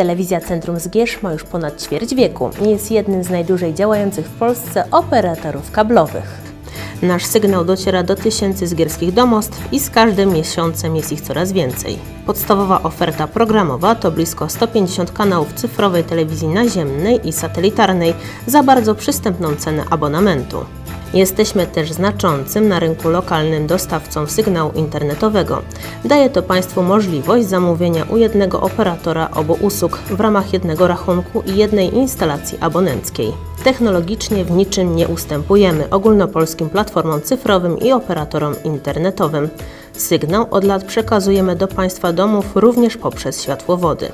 Telewizja Centrum Zgierz ma już ponad ćwierć wieku i jest jednym z najdłużej działających w Polsce operatorów kablowych. Nasz sygnał dociera do tysięcy zgierskich domostw i z każdym miesiącem jest ich coraz więcej. Podstawowa oferta programowa to blisko 150 kanałów cyfrowej telewizji naziemnej i satelitarnej za bardzo przystępną cenę abonamentu. Jesteśmy też znaczącym na rynku lokalnym dostawcą sygnału internetowego. Daje to Państwu możliwość zamówienia u jednego operatora obu usług w ramach jednego rachunku i jednej instalacji abonenckiej. Technologicznie w niczym nie ustępujemy ogólnopolskim platformom cyfrowym i operatorom internetowym. Sygnał od lat przekazujemy do Państwa domów również poprzez światłowody.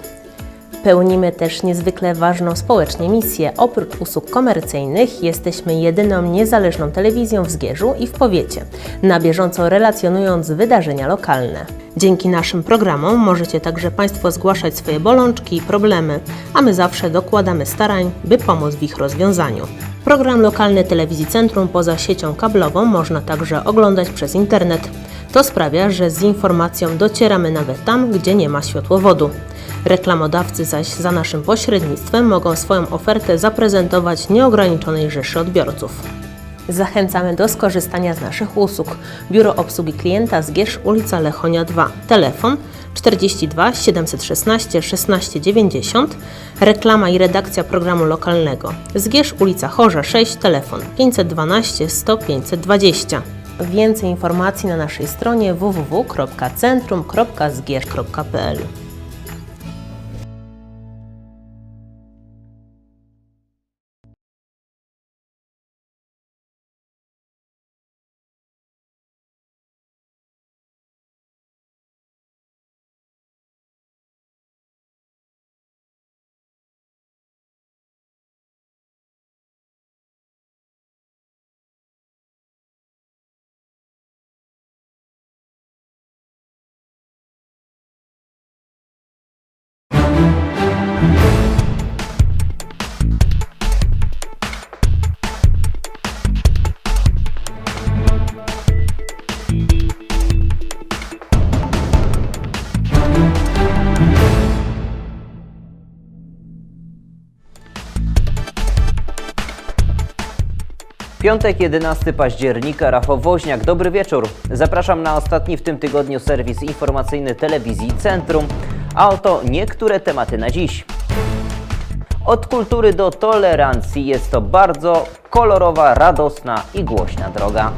Pełnimy też niezwykle ważną społecznie misję. Oprócz usług komercyjnych jesteśmy jedyną niezależną telewizją w Zgierzu i w powiecie, na bieżąco relacjonując wydarzenia lokalne. Dzięki naszym programom możecie także Państwo zgłaszać swoje bolączki i problemy, a my zawsze dokładamy starań, by pomóc w ich rozwiązaniu. Program lokalny Telewizji Centrum poza siecią kablową można także oglądać przez internet. To sprawia, że z informacją docieramy nawet tam, gdzie nie ma światłowodu. Reklamodawcy zaś za naszym pośrednictwem mogą swoją ofertę zaprezentować nieograniczonej rzeszy odbiorców. Zachęcamy do skorzystania z naszych usług. Biuro Obsługi Klienta Zgierz, ulica Lechonia 2. Telefon 42 716 16 90. Reklama i redakcja programu lokalnego. Zgierz, ulica Chorza 6. Telefon 512 100 520. Więcej informacji na naszej stronie www.centrum.zgierz.pl Piątek 11 października, Rafał Woźniak, dobry wieczór. Zapraszam na ostatni w tym tygodniu serwis informacyjny telewizji Centrum, a oto niektóre tematy na dziś. Od kultury do tolerancji jest to bardzo kolorowa, radosna i głośna droga.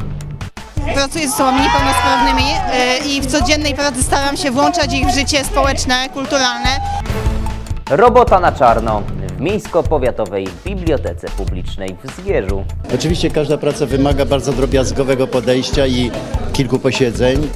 Pracuję z osobami niepełnosprawnymi y, i w codziennej pracy staram się włączać ich w życie społeczne, kulturalne. Robota na czarno w Miejsko-Powiatowej Bibliotece Publicznej w Zgierzu. Oczywiście każda praca wymaga bardzo drobiazgowego podejścia i kilku posiedzeń.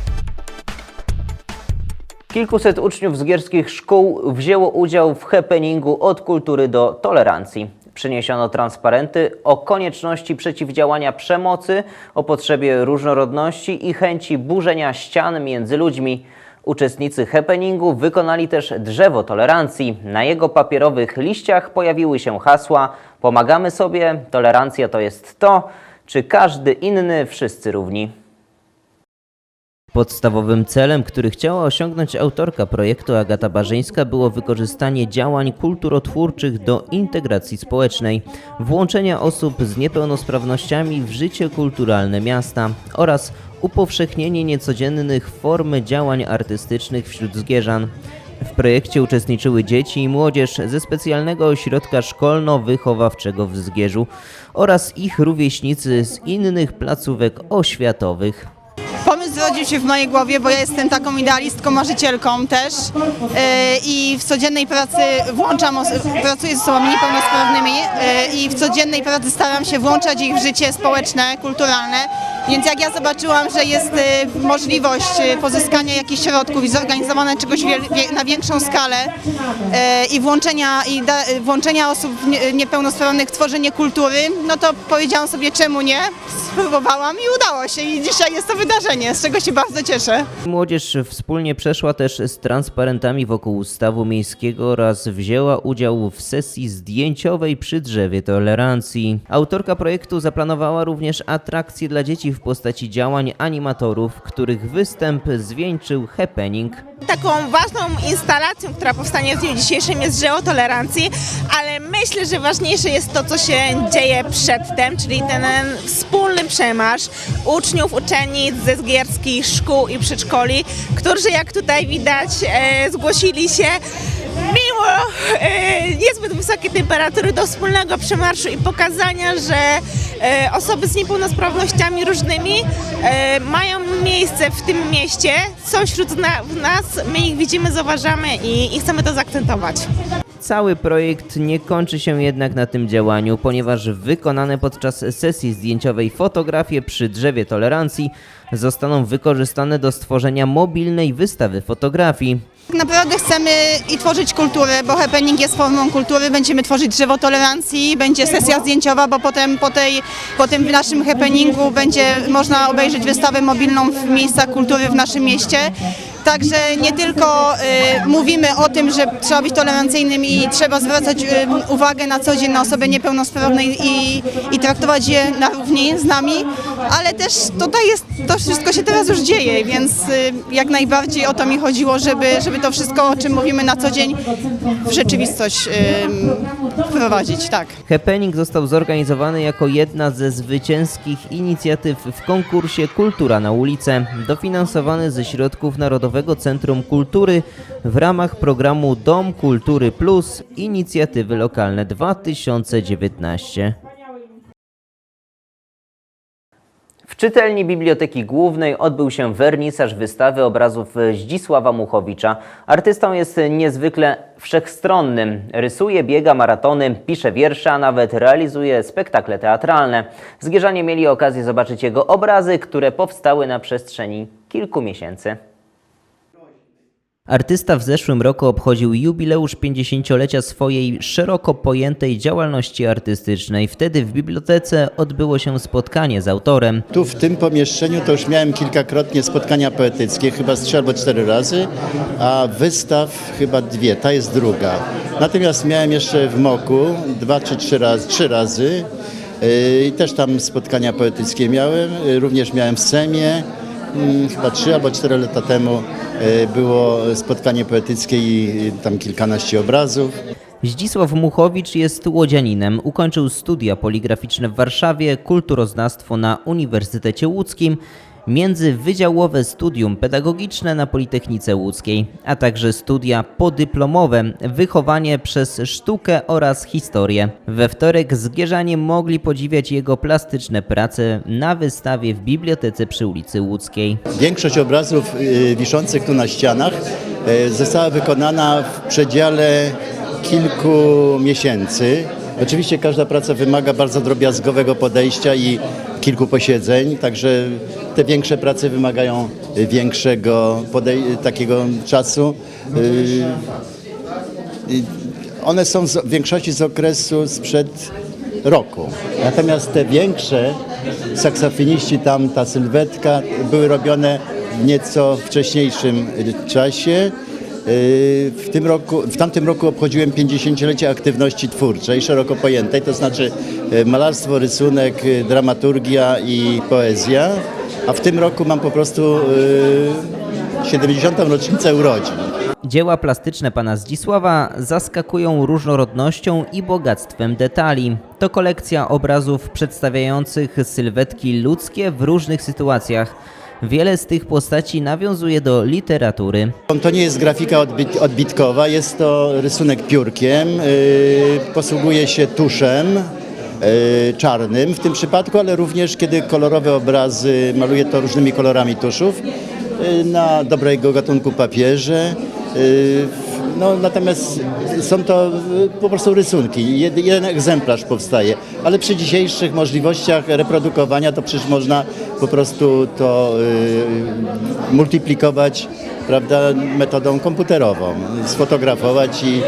Kilkuset uczniów z gierskich szkół wzięło udział w happeningu od kultury do tolerancji. Przyniesiono transparenty o konieczności przeciwdziałania przemocy, o potrzebie różnorodności i chęci burzenia ścian między ludźmi. Uczestnicy happeningu wykonali też drzewo tolerancji. Na jego papierowych liściach pojawiły się hasła Pomagamy sobie, tolerancja to jest to, czy każdy inny, wszyscy równi. Podstawowym celem, który chciała osiągnąć autorka projektu Agata Barzyńska było wykorzystanie działań kulturotwórczych do integracji społecznej, włączenia osób z niepełnosprawnościami w życie kulturalne miasta oraz upowszechnienie niecodziennych form działań artystycznych wśród zgierzan. W projekcie uczestniczyły dzieci i młodzież ze specjalnego ośrodka szkolno-wychowawczego w Zgierzu oraz ich rówieśnicy z innych placówek oświatowych. Pomysł zrodził się w mojej głowie, bo ja jestem taką idealistką, marzycielką też y, i w codziennej pracy włączam, pracuję z osobami niepełnosprawnymi y, i w codziennej pracy staram się włączać ich w życie społeczne, kulturalne. Więc jak ja zobaczyłam, że jest y, możliwość y, pozyskania jakichś środków i zorganizowania czegoś na większą skalę y, i włączenia, i włączenia osób nie, niepełnosprawnych w tworzenie kultury, no to powiedziałam sobie czemu nie, spróbowałam i udało się i dzisiaj jest to wydarzenie, z czego się bardzo cieszę. Młodzież wspólnie przeszła też z transparentami wokół stawu miejskiego oraz wzięła udział w sesji zdjęciowej przy drzewie tolerancji. Autorka projektu zaplanowała również atrakcje dla dzieci w postaci działań animatorów, których występ zwieńczył happening. Taką ważną instalacją, która powstanie w dniu dzisiejszym jest dzieło tolerancji, ale myślę, że ważniejsze jest to, co się dzieje przedtem, czyli ten wspólny przemarsz uczniów, uczennic ze zgierskich szkół i przedszkoli, którzy jak tutaj widać e, zgłosili się mimo e, niezbyt temperatury do wspólnego przemarszu i pokazania, że e, osoby z niepełnosprawnościami różnymi e, mają miejsce w tym mieście, są wśród nas, my ich widzimy, zauważamy i, i chcemy to zaakcentować. Cały projekt nie kończy się jednak na tym działaniu, ponieważ wykonane podczas sesji zdjęciowej fotografie przy drzewie tolerancji zostaną wykorzystane do stworzenia mobilnej wystawy fotografii. Tak naprawdę chcemy i tworzyć kulturę, bo happening jest formą kultury. Będziemy tworzyć drzewo tolerancji, będzie sesja zdjęciowa, bo potem po, tej, po tym naszym happeningu będzie można obejrzeć wystawę mobilną w miejscach kultury w naszym mieście. Także nie tylko y, mówimy o tym, że trzeba być tolerancyjnym i trzeba zwracać y, uwagę na co dzień na osoby niepełnosprawne i, i traktować je na równi z nami, ale też tutaj jest, to wszystko się teraz już dzieje, więc y, jak najbardziej o to mi chodziło, żeby, żeby to wszystko, o czym mówimy na co dzień, w rzeczywistość wprowadzić, tak. Happening został zorganizowany jako jedna ze zwycięskich inicjatyw w konkursie Kultura na ulicę, dofinansowany ze środków Narodowego Centrum Kultury w ramach programu Dom Kultury Plus inicjatywy lokalne 2019. W czytelni Biblioteki Głównej odbył się wernisaż wystawy obrazów Zdzisława Muchowicza. Artystą jest niezwykle wszechstronnym. Rysuje, biega maratony, pisze wiersze, a nawet realizuje spektakle teatralne. Zgierzanie mieli okazję zobaczyć jego obrazy, które powstały na przestrzeni kilku miesięcy. Artysta w zeszłym roku obchodził jubileusz 50-lecia swojej szeroko pojętej działalności artystycznej. Wtedy w bibliotece odbyło się spotkanie z autorem. Tu w tym pomieszczeniu to już miałem kilkakrotnie spotkania poetyckie, chyba z trzy albo cztery razy, a wystaw chyba dwie, ta jest druga. Natomiast miałem jeszcze w Moku dwa czy trzy razy, trzy razy yy, i też tam spotkania poetyckie miałem. Yy, Również miałem w Semie, chyba trzy albo cztery lata temu yy, było spotkanie poetyckie i tam kilkanaście obrazów. Zdzisław Muchowicz jest łodzianinem. Ukończył studia poligraficzne w Warszawie, kulturoznawstwo na Uniwersytecie Łódzkim, międzywydziałowe studium pedagogiczne na Politechnice Łódzkiej, a także studia podyplomowe, wychowanie przez sztukę oraz historię. We wtorek zgierzanie mogli podziwiać jego plastyczne prace na wystawie w bibliotece przy ulicy Łódzkiej. Większość obrazów y, wiszących tu na ścianach y, została wykonana w przedziale kilku miesięcy. Oczywiście każda praca wymaga bardzo drobiazgowego podejścia i kilku posiedzeń, także te większe prace wymagają większego takiego czasu. Y, One są w większości z okresu sprzed roku. Natomiast te większe, saksofoniści tam, ta sylwetka, były robione w nieco wcześniejszym czasie. Y, W, tym roku, w tamtym roku obchodziłem 50-lecie aktywności twórczej, szeroko pojętej, to znaczy y, malarstwo, rysunek, y, dramaturgia i poezja. A w tym roku mam po prostu y, 70. rocznicę urodzin. Dzieła plastyczne pana Zdzisława zaskakują różnorodnością i bogactwem detali. To kolekcja obrazów przedstawiających sylwetki ludzkie w różnych sytuacjach. Wiele z tych postaci nawiązuje do literatury. To nie jest grafika odbit, odbitkowa, jest to rysunek piórkiem. Yy, posługuje się tuszem yy, czarnym w tym przypadku, ale również kiedy kolorowe obrazy maluje to różnymi kolorami tuszów yy, na dobrego gatunku papierze. No, natomiast są to yy, po prostu rysunki. Jed, jeden egzemplarz powstaje, ale przy dzisiejszych możliwościach reprodukowania to przecież można po prostu to yy, multiplikować prawda, metodą komputerową, sfotografować i,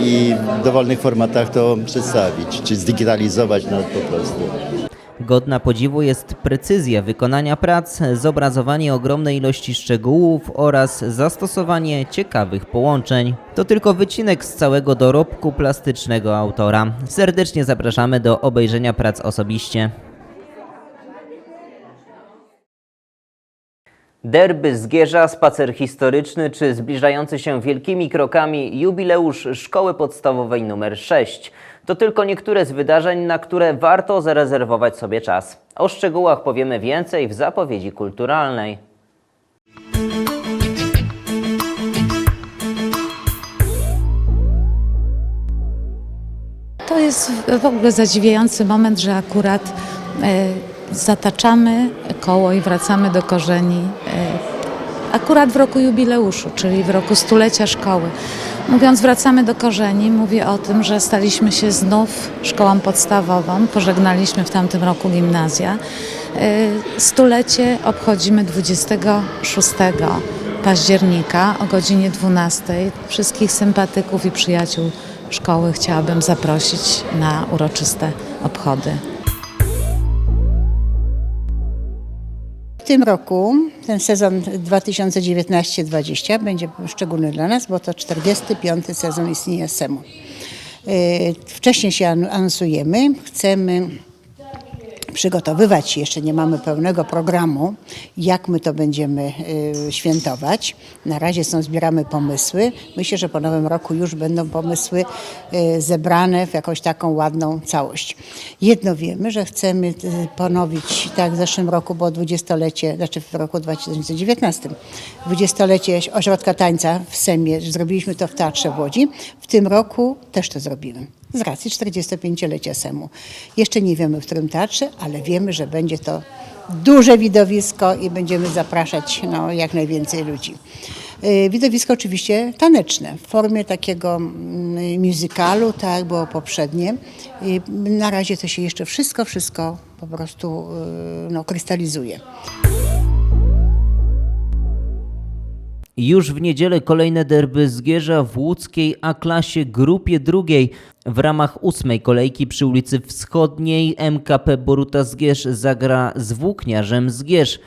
i w dowolnych formatach to przedstawić, czy zdigitalizować nawet po prostu. Godna podziwu jest precyzja wykonania prac, zobrazowanie ogromnej ilości szczegółów oraz zastosowanie ciekawych połączeń. To tylko wycinek z całego dorobku plastycznego autora. Serdecznie zapraszamy do obejrzenia prac osobiście. Derby Zgierza, spacer historyczny czy zbliżający się wielkimi krokami jubileusz szkoły podstawowej nr 6. To tylko niektóre z wydarzeń, na które warto zarezerwować sobie czas. O szczegółach powiemy więcej w zapowiedzi kulturalnej. To jest w ogóle zadziwiający moment, że akurat e, zataczamy koło i wracamy do korzeni. E, akurat w roku jubileuszu, czyli w roku stulecia szkoły. Mówiąc wracamy do korzeni, mówię o tym, że staliśmy się znów szkołą podstawową. Pożegnaliśmy w tamtym roku gimnazja. E, Stulecie obchodzimy 26 października o godzinie 12. Wszystkich sympatyków i przyjaciół szkoły chciałabym zaprosić na uroczyste obchody. Tym roku ten sezon 2019-2020 będzie szczególny dla nas, bo to 45. sezon istnienia SEM-u. Yy, Wcześniej się anonsujemy, chcemy przygotowywać jeszcze nie mamy pełnego programu, jak my to będziemy yy, świętować. Na razie są, zbieramy pomysły. Myślę, że po nowym roku już będą pomysły yy, zebrane w jakąś taką ładną całość. Jedno wiemy, że chcemy yy, ponowić, tak w zeszłym roku było dwudziestolecie, znaczy w roku 2019, dwudziestolecie Ośrodka Tańca w Semie, zrobiliśmy to w Teatrze w Łodzi. W tym roku też to zrobimy. Z racji 45-lecia SEM-u. Jeszcze nie wiemy w którym teatrze, ale wiemy, że będzie to duże widowisko i będziemy zapraszać no, jak najwięcej ludzi. Y, Widowisko oczywiście taneczne, w formie takiego mm, musicalu, tak jak było poprzednie. I na razie to się jeszcze wszystko, wszystko po prostu y, no, krystalizuje. Już w niedzielę kolejne derby Zgierza w łódzkiej A-klasie grupie drugiej. W ramach ósmej kolejki przy ulicy Wschodniej MKP Boruta Zgierz zagra z Włókniarzem Zgierz.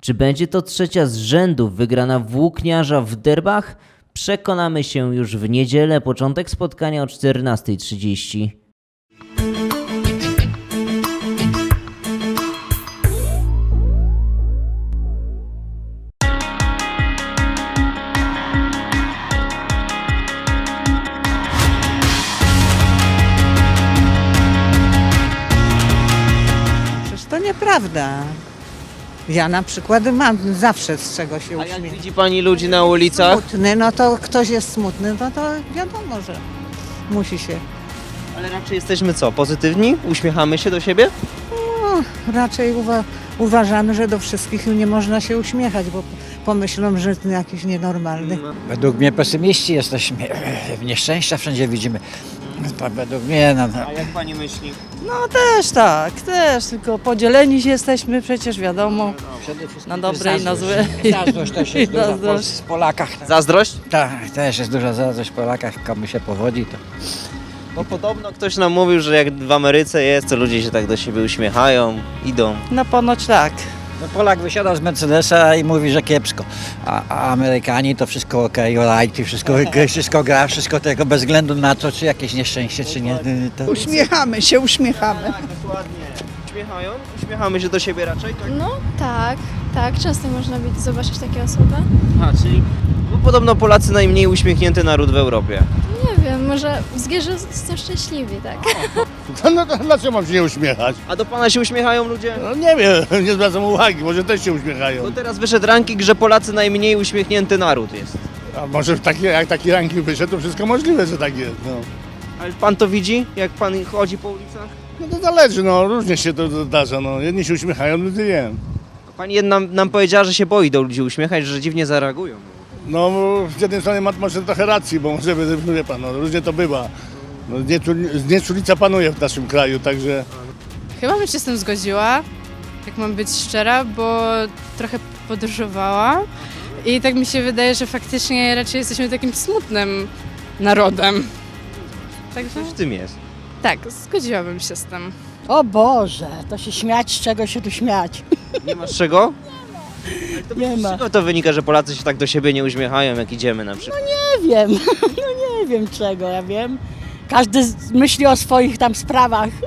Czy będzie to trzecia z rzędu wygrana Włókniarza w derbach? Przekonamy się już w niedzielę, początek spotkania o 14.30. Nieprawda. Ja na przykład mam zawsze z czego się A jak uśmiechać. widzi pani ludzi na ulicach? Smutny, no to ktoś jest smutny, no to wiadomo, że musi się. Ale raczej jesteśmy co, pozytywni? Uśmiechamy się do siebie? No, raczej uwa- uważamy, że do wszystkich nie można się uśmiechać, bo pomyślą, że to jakiś nienormalny. Według mnie pesymiści jesteśmy. Nieszczęścia wszędzie widzimy. To według mnie, no, no, A jak pani myśli? No też tak, też, tylko podzieleni się jesteśmy przecież wiadomo. przede wszystkim Na dobre i na zazdrość. złe. Zazdrość też jest duża w Zazdrość. Polsce, w Polakach. Zazdrość? Tak, też jest duża zazdrość w Polakach, komu się powodzi, to Bo podobno ktoś nam mówił, że jak w Ameryce jest, to ludzie się tak do siebie uśmiechają, idą. No ponoć tak. No Polak wysiada z Mercedesa i mówi, że kiepsko. A, a Amerykanie to wszystko ok, alright, i wszystko, wszystko gra, wszystko tego bez względu na to, czy jakieś nieszczęście, czy nie. To... Uśmiechamy się, uśmiechamy. Dokładnie. Uśmiechają? Uśmiechamy się do siebie raczej, tak? No tak, tak, często można być, zobaczyć takie osoby. A, czyli... Bo podobno Polacy najmniej uśmiechnięty naród w Europie. Nie wiem, może w Zgierze są szczęśliwi, tak? No to dlaczego mam się nie uśmiechać? A do pana się uśmiechają ludzie? No nie wiem, nie zwracam uwagi, może też się uśmiechają. Bo teraz wyszedł ranking, że Polacy najmniej uśmiechnięty naród jest. A może taki, jak taki ranking wyszedł, to wszystko możliwe, że tak jest. No, Ale pan to widzi, jak pan chodzi po ulicach? no to zależy, no różnie się to zdarza, no jedni się uśmiechają, drudzy nie. Pani jedna nam powiedziała, że się boi do ludzi uśmiechać, że dziwnie zareagują. No z jednej strony ma może trochę racji, bo może, wie pan, no różnie to bywa. No, znieczul- znieczulica panuje w naszym kraju, także Chyba bym się z tym zgodziła, jak mam być szczera, bo trochę podróżowałam i tak mi się wydaje, że faktycznie raczej jesteśmy takim smutnym narodem. Także Coś w tym jest. tak, zgodziłabym się z tym. O Boże, to się śmiać, z czego się tu śmiać. Nie masz czego? Nie Z czego to wynika, że Polacy się tak do siebie nie uśmiechają, jak idziemy na przykład? Nie wiem, no nie wiem czego, ja wiem. Każdy myśli o swoich tam sprawach.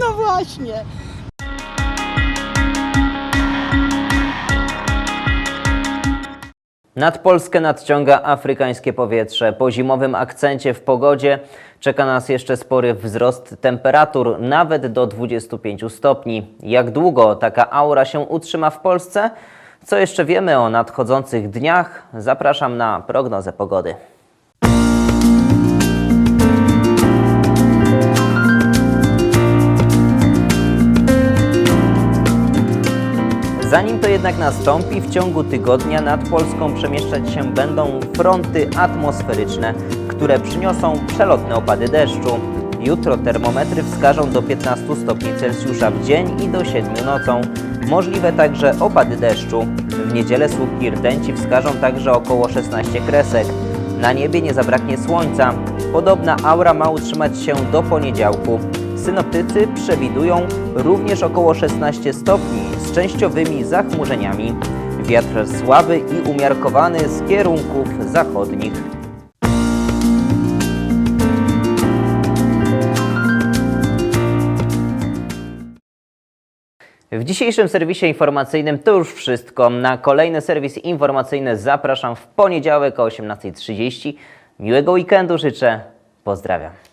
No właśnie. Nad Polskę nadciąga afrykańskie powietrze. Po zimowym akcencie w pogodzie czeka nas jeszcze spory wzrost temperatur, nawet do 25 stopni. Jak długo taka aura się utrzyma w Polsce? Co jeszcze wiemy o nadchodzących dniach? Zapraszam na prognozę pogody. Zanim to jednak nastąpi, w ciągu tygodnia nad Polską przemieszczać się będą fronty atmosferyczne, które przyniosą przelotne opady deszczu. Jutro termometry wskażą do 15 stopni Celsjusza w dzień i do 7 nocą. Możliwe także opady deszczu. W niedzielę słupki rtęci wskażą także około 16 kresek. Na niebie nie zabraknie słońca. Podobna aura ma utrzymać się do poniedziałku. Synoptycy przewidują również około 16 stopni częściowymi zachmurzeniami. Wiatr słaby i umiarkowany z kierunków zachodnich. W dzisiejszym serwisie informacyjnym to już wszystko. Na kolejny serwis informacyjny zapraszam w poniedziałek o 18.30. Miłego weekendu życzę. Pozdrawiam.